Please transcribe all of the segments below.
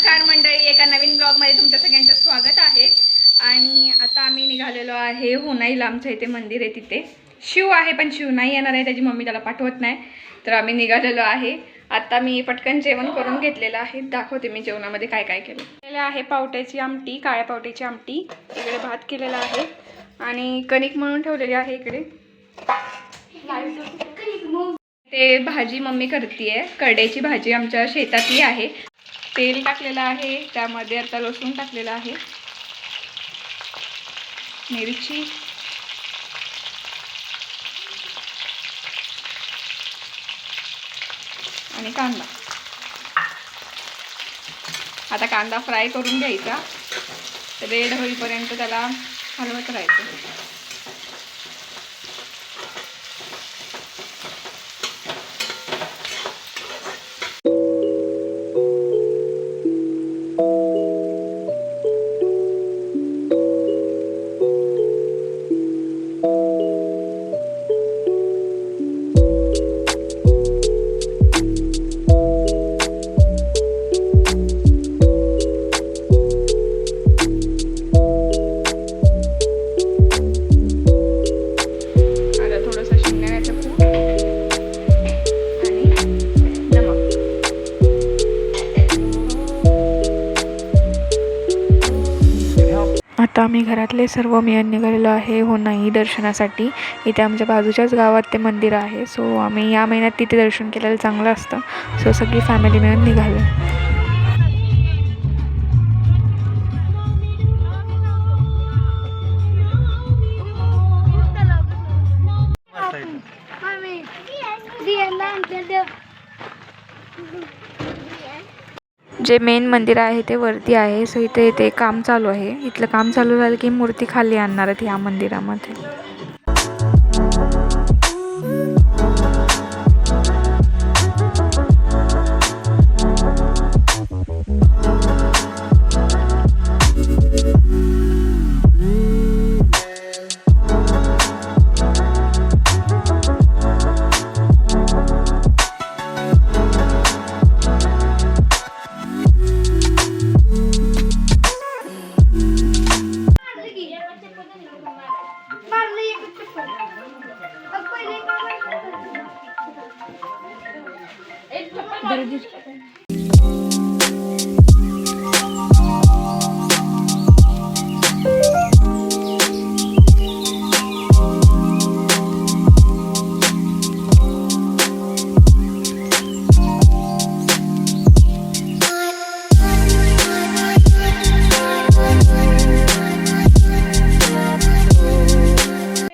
नमस्कार मंडळी एका नवीन ब्लॉगमध्ये तुमच्या सगळ्यांचं स्वागत आहे. आणि आता आम्ही निघालेलो आहे होनाईला आमच्या इथे मंदिर आहे तिथे. शिव आहे पण शिव नाही येणार आहे त्याची मम्मी त्याला पाठवत नाही. तर आम्ही निघालेलो आहे. आता मी पटकन जेवण करून घेतलेलं आहे. दाखवते मी जेवणामध्ये काय काय केलं. केलेलं आहे पावट्याची आमटी काळ्या पावट्याची आमटी. इकडे भात केलेला आहे. आणि कणिक म्हणून ठेवलेली आहे इकडे. ते भाजी मम्मी करते आहे करड्याची भाजी आमच्या शेतातली आहे. तेल टाकलेलं आहे त्यामध्ये आता लसूण टाकलेलं आहे मिरची आणि कांदा. आता कांदा फ्राय करून घ्यायचा. रेड होईपर्यंत त्याला हलवत राहायचं. आता आम्ही घरातले सर्व मिळून निघालेलो आहे हो नाही दर्शनासाठी. इथे आमच्या बाजूच्याच गावात ते मंदिर आहे. सो आम्ही या महिन्यात तिथे दर्शन केलेलं चांगलं असतं. सो सगळी फॅमिली मिळून निघालो. जे मेन मंदिर आहे ते वरती आहे. सो इथे ते काम चालू आहे. इथलं काम चालू झालं की मूर्ती खाली आणणार आहेत या मंदिरामध्ये.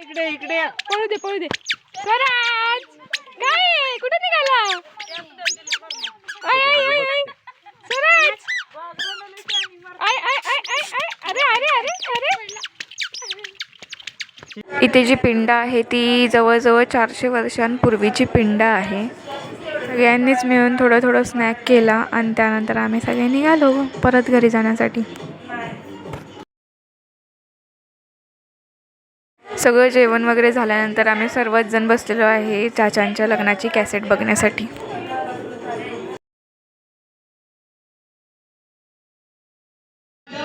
इकडे इकडे. पळू दे पळू दे. स्वराज! काय आहे? कुठे निघाला? आय, आय, आय, आय. स्वराज आय, आय, आय, आय, आय. अरे अरे अरे अरे. इथे जी पिंड आहे ती जवळजवळ चारशे वर्षांपूर्वीची पिंड आहे. सगळ्यांनीच मिळून थोडं थोडं स्नॅक केला आणि त्यानंतर आम्ही सगळे निघालो परत घरी जाण्यासाठी. सगळं जेवण वगैरे झाल्यानंतर आम्ही सर्वच जण बसलेलो आहे चाचांच्या लग्नाची कॅसेट बघण्यासाठी.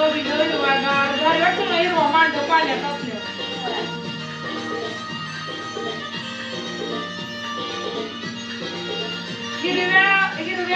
Yo videoyu var galiba. Yokum ayı roman dopalya kapıyor. Hirveya, hirveya.